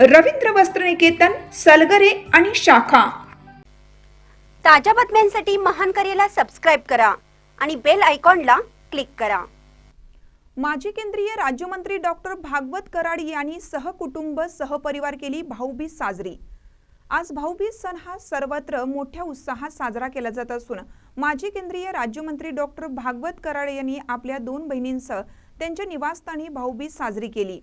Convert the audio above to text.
रवींद्र वस्त्रनिकेतन सलगरे आणि शाखा. ताज्या बातम्यांसाठी महान करेला सबस्क्राईब करा आणि बेल आयकॉनला क्लिक करा. माजी केंद्रीय राज्यमंत्री डॉक्टर भागवत कराड यांनी सहकुटुंब सहपरिवार केली भाऊबीज साजरी. आज भाऊबीज सण हा सर्वत्र मोठ्या उत्साहात साजरा केला जात असून माजी केंद्रीय राज्यमंत्री डॉक्टर भागवत कराड यांनी आपल्या दोन बहिणींसह त्यांच्या निवासस्थानी भाऊबीज साजरी केली.